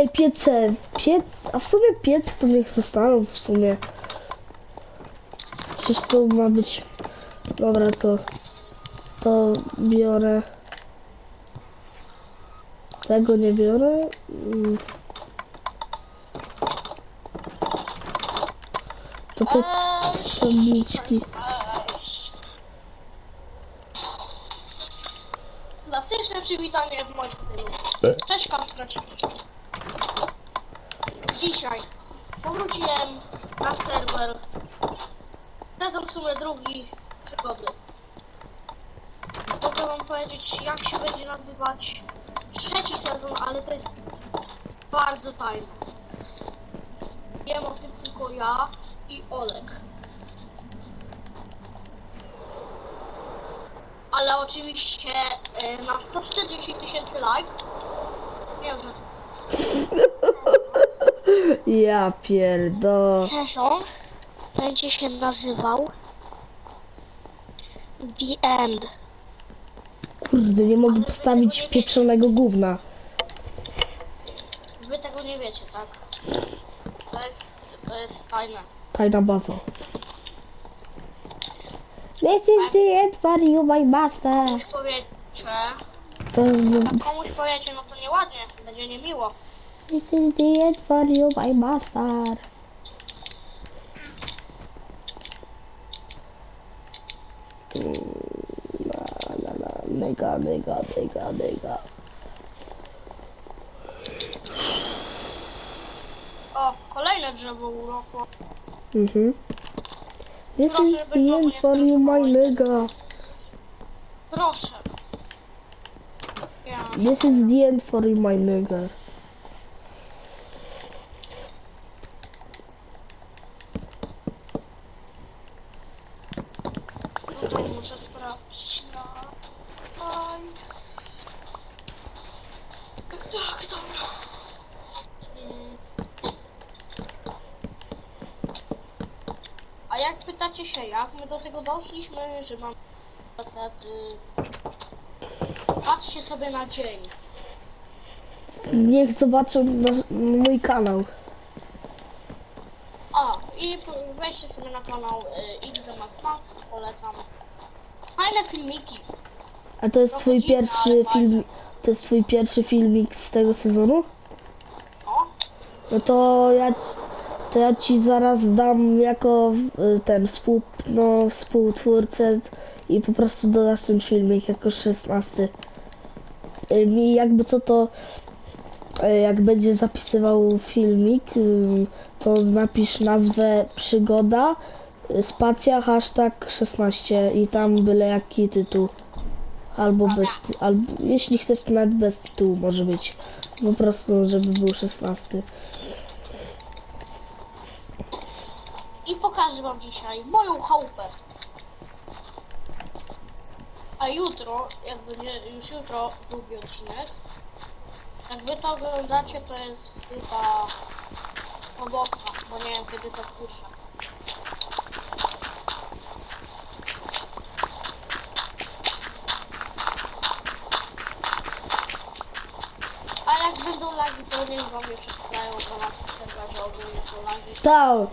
Ej, piece, piec, a w sumie piec to niech zostaną w sumie. Przecież to ma być, dobra to, to biorę. Tego nie biorę. Mm. To te tabliczki. Klasyczne przywitanie w moim stylu. Cześć Kaspraciki. Dzisiaj powróciłem na serwer. Sezon w sumie drugi przygody. Mogę wam powiedzieć jak się będzie nazywać trzeci sezon, ale to jest bardzo tajne. Wiem o tym tylko ja i Olek. Ale oczywiście e, na 140 tysięcy like. Wiem, że Ja pierdo. sezon będzie się nazywał The End. Kurde, nie mogę postawić pieprzonego gówna. Wy tego nie wiecie, tak? To jest, to jest tajne. Tajna baza. This is the end for you, my master. Komuś powiecie, To jest... jak komuś powiecie, no to nieładnie, będzie niemiło. This is the end for you, my master. Mega, mega, mega, mega. O, kolejne drzewo urosło. Mhm. This is the end for you, my nigga. Proszę. Ja. This is the end for you, my nigga. Aj. Tak, dobra. A jak pytacie się, jak my do tego doszliśmy, że mam zasady... Patrzcie sobie na dzień. Niech zobaczą nasz, mój kanał. O, i weźcie sobie na kanał y, XMAX Max, polecam. Fajne filmiki. A to jest twój pierwszy film, to jest twój pierwszy filmik z tego sezonu? O, No to ja, to ja ci zaraz dam jako y, ten współ, no, współtwórcę i po prostu dodasz ten filmik jako 16. Y, Mi jakby co to, y, jak będzie zapisywał filmik, y, to napisz nazwę przygoda, spacja, hashtag 16 i tam byle jaki tytuł. Albo bez, albo jeśli chcesz to nawet bez tytułu może być. Po prostu, żeby był 16. i pokażę wam dzisiaj moją chałupę. A jutro, jak będzie już jutro drugi odcinek, jak wy to oglądacie, to jest chyba pobocka, bo nie wiem kiedy to puszczę. A jak będą lagi, to niech wam jeszcze podają, bo na tym serwerze ogólnie są lagi. Tak.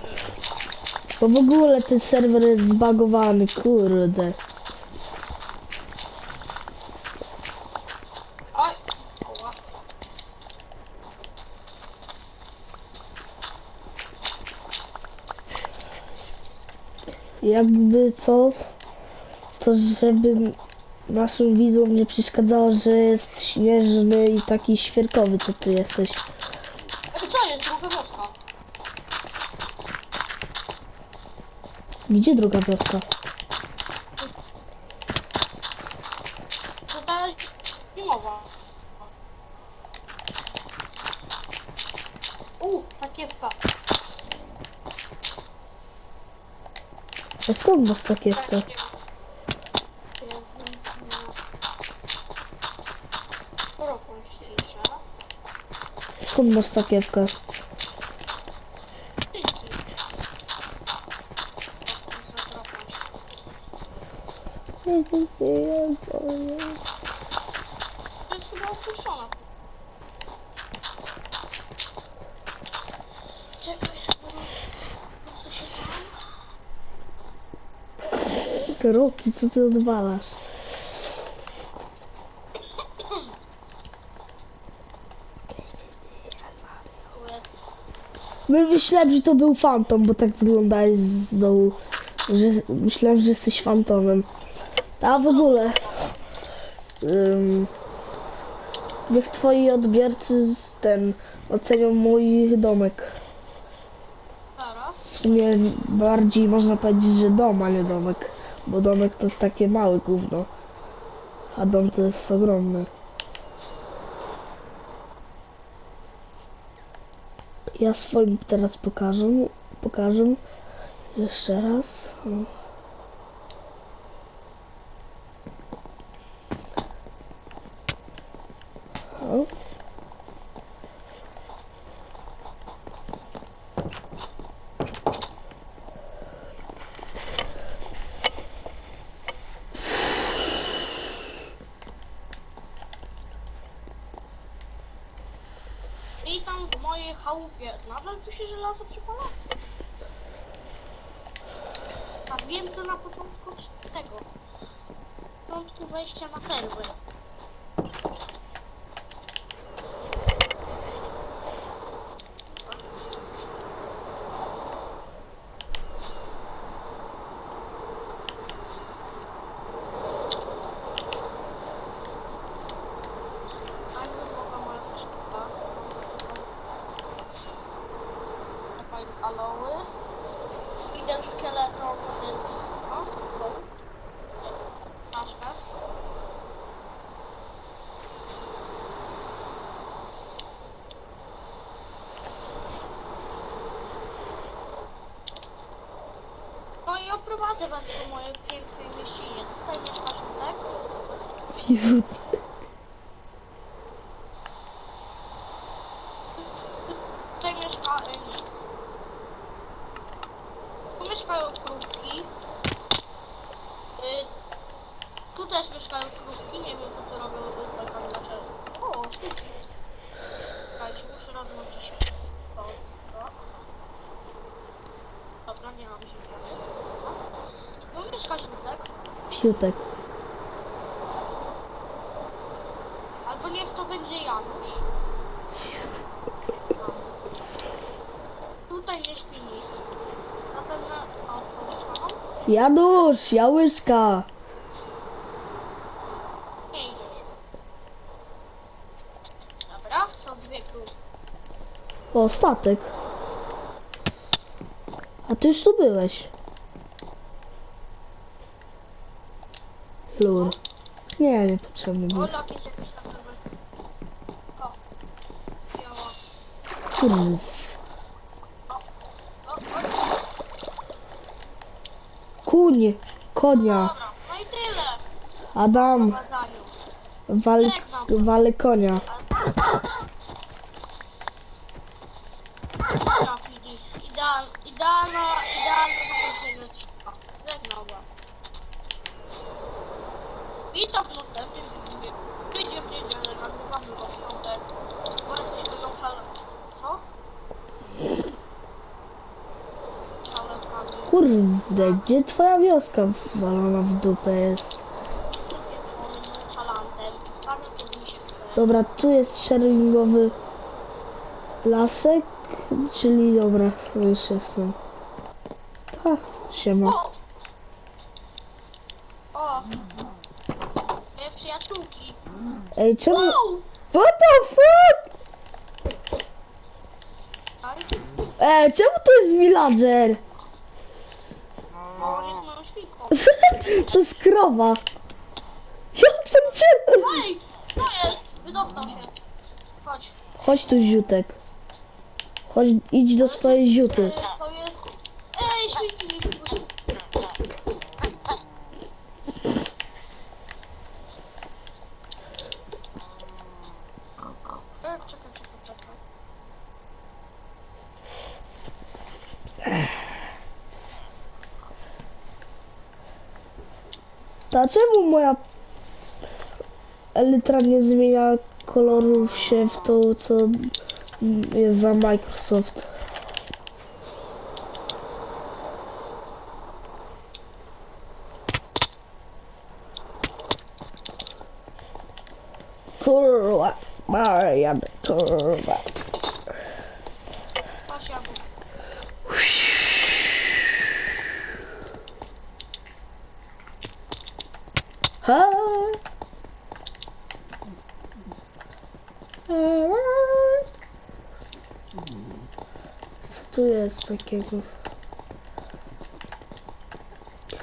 Bo w ogóle ten serwer jest zbagowany, kurde. Jakby co, to żeby naszym widzom nie przeszkadzało, że jest śnieżny i taki świerkowy, co ty jesteś. Ej, Co jest? Druga wioska. Gdzie druga wioska? To ta zimowa. U, sakiewka. A skąd masz sakiewkę? Skąd masz sakiewkę? To jest chyba opuszczona. Czekaj, bo... Co się tam? Roki, co ty odwalasz? My myślałem, że to był fantom, bo tak wyglądałeś z dołu. Że myślałem, że jesteś fantomem. A w ogóle. ym, niech twoi odbiorcy z ten ocenią mój domek. W sumie bardziej można powiedzieć, że dom, a nie domek. Bo domek to jest takie małe gówno. A dom to jest ogromny. Ja swoim teraz pokażę. Pokażę. Jeszcze raz. O. I tam w mojej chałupie nadal tu się żelazo przypala? A wiem to na początku tego. Początku wejścia na serwer. Najpierw mogła moja skrzynka. Fajne aloły. Ten skeleton jest... O, to. Czaszkę. No i oprowadzę was po mojej pięknej mieścinie. Tutaj mieszka Szutek. Jezu. Tutaj mieszka e, nikt. Tu mieszkają krówki. Y, tu też mieszkają krówki, nie wiem co tu robią tutaj tam dlaczego. O, sztuki. Słuchajcie, muszę rozłączyć się. To, to. Dobra, nie mam się Tu mieszka żółtek, Fiutek. albo niech to będzie Janusz. Tutaj nie śpi nikt. Zapewne... O, mam? Janusz, Jałyszka. Nie idziesz. Dobra, są dwie krówki. O, statek. A ty już tu byłeś. Lur. Nie, O, jest na sobie. O. O. Kuń, konia. Dobra, no i tyle. Adam, W wal, wale konia. Kurde, gdzie twoja wioska walona w dupę jest? Dobra, tu jest sharingowy lasek, czyli dobra, już jestem. Tak, siema. O! O! Moje przyjaciółki. Ej, czemu... Wow! What the fuck? Ej, czemu to jest villager? Bo on jest moją świnką. To jest krowa. Ja pierdzielę. Ej! Co jest? Wydostał się. Chodź. Chodź tu, ziutek. Chodź, idź do swojej ziuty. E, To jest... Ej, świnki mi wybuchły. To czemu moja Elytra nie zmienia kolorów się w to, co jest za Microsoft? Kurwa, Marian, kurwa. Masz jabłko. Ha? Co tu jest takiego?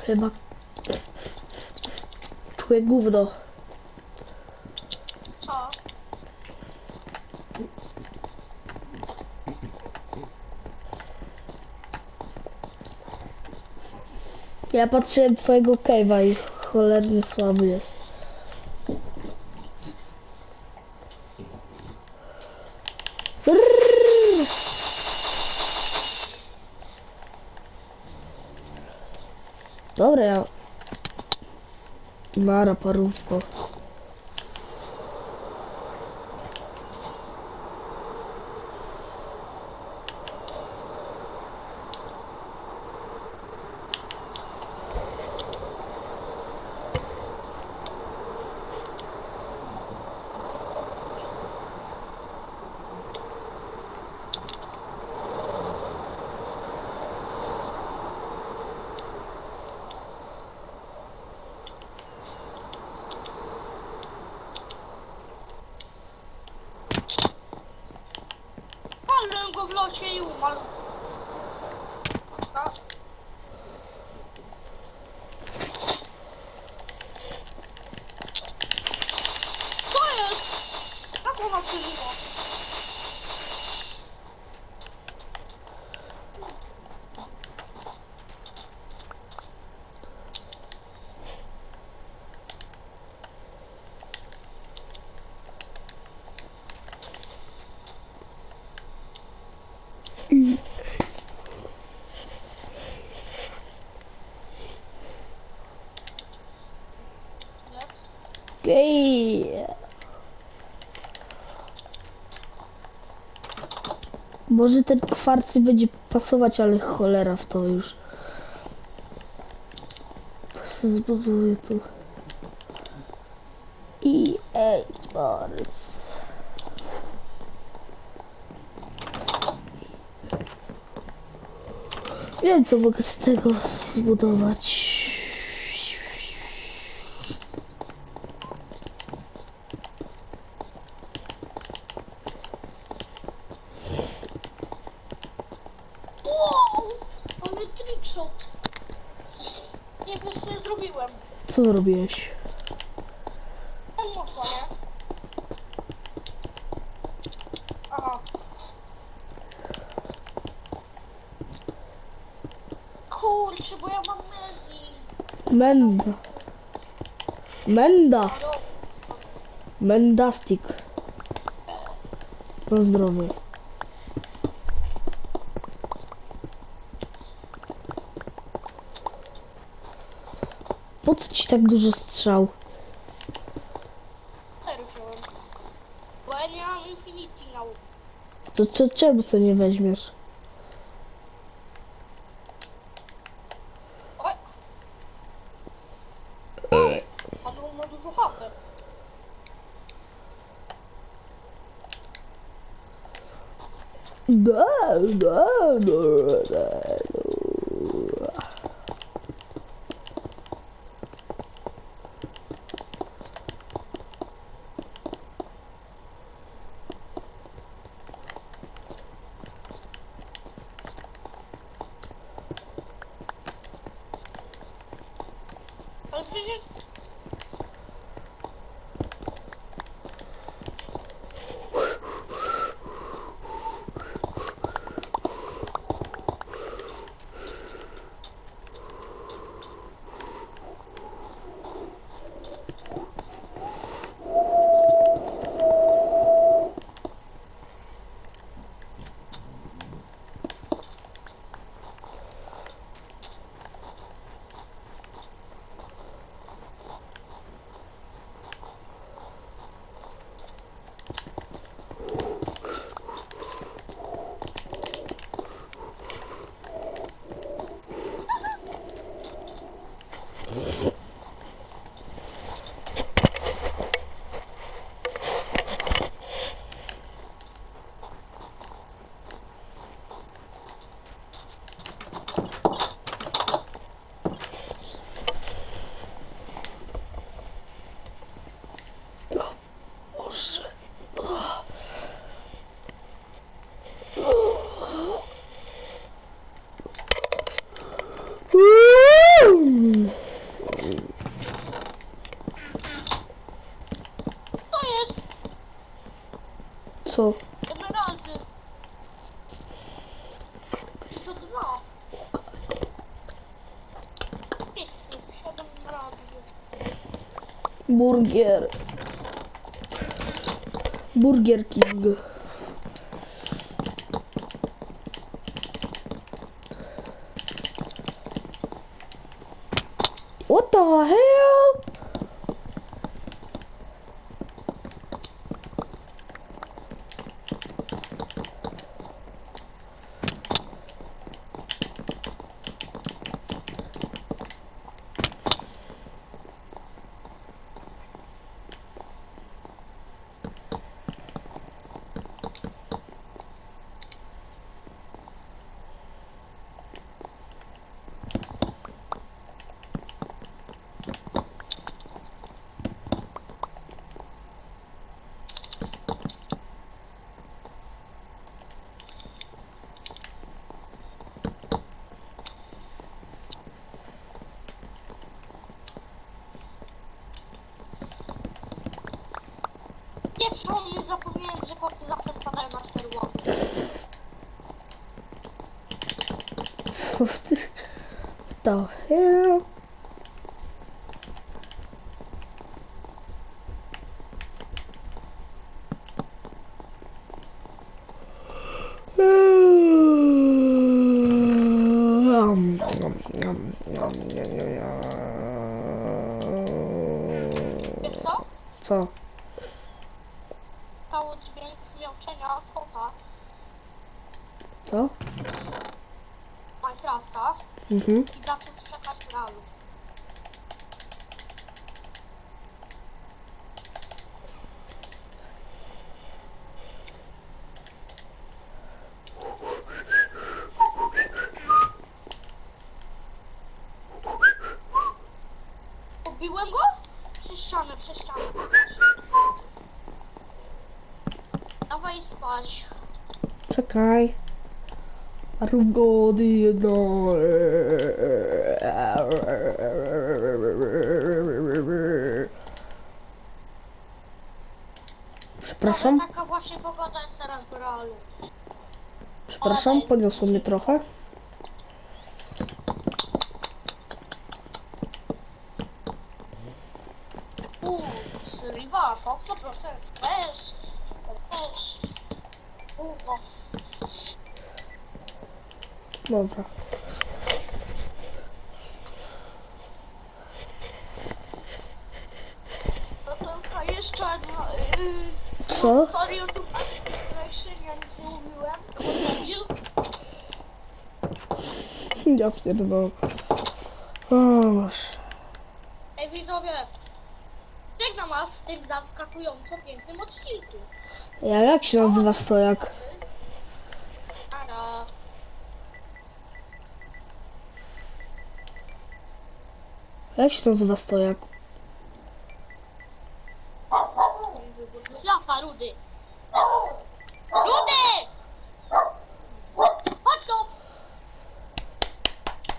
Chyba tłe gówno. Co? Ja patrzyłem twojego cave'a i cholernie słaby jest. Нара по-русски. Może ten kwarcy będzie pasować, ale cholera w to już. To się zbuduje tu. I ej, Boris. Wiem co mogę z tego zbudować. Wow! Ale trickshot. Nie wiem co ja zrobiłem. Co zrobiłeś? Kurczę, bo ja mam mezi. Menda. Menda. Mendastic. Na zdrowie. Po co ci tak dużo strzał? Bo ja nie mam Infinity na łuk. To, to czemu co nie weźmiesz? soğuk. Burger. Burger King. Nie, przypomnę, zapomniałem, że koty zawsze spadają na cztery łapy. Co ty? The hell? Arugody jedno. Przepraszam, taka właśnie pogoda jest teraz przepraszam, poniosło mnie trochę. Pierdolę. O, Boże. Ej widzowie, żegnam was w tym zaskakująco pięknym odcinku. Ja jak się nazywa stojak? Ara. Jak się nazywa stojak? Lafa, Rudy. Rudy! Chodź tu!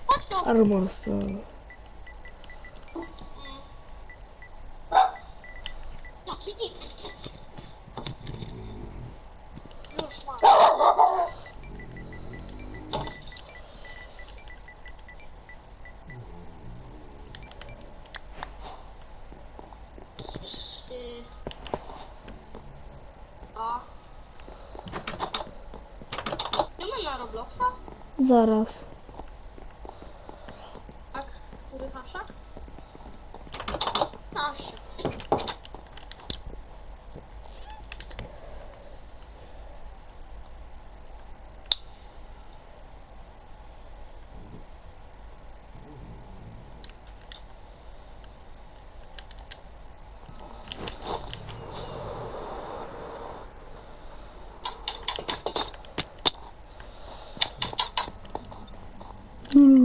Chodź tu! Armor stoi. Jaki idź. Już mam. Trzy. A. Idziemy na Robloxa? Zaraz. Hmm.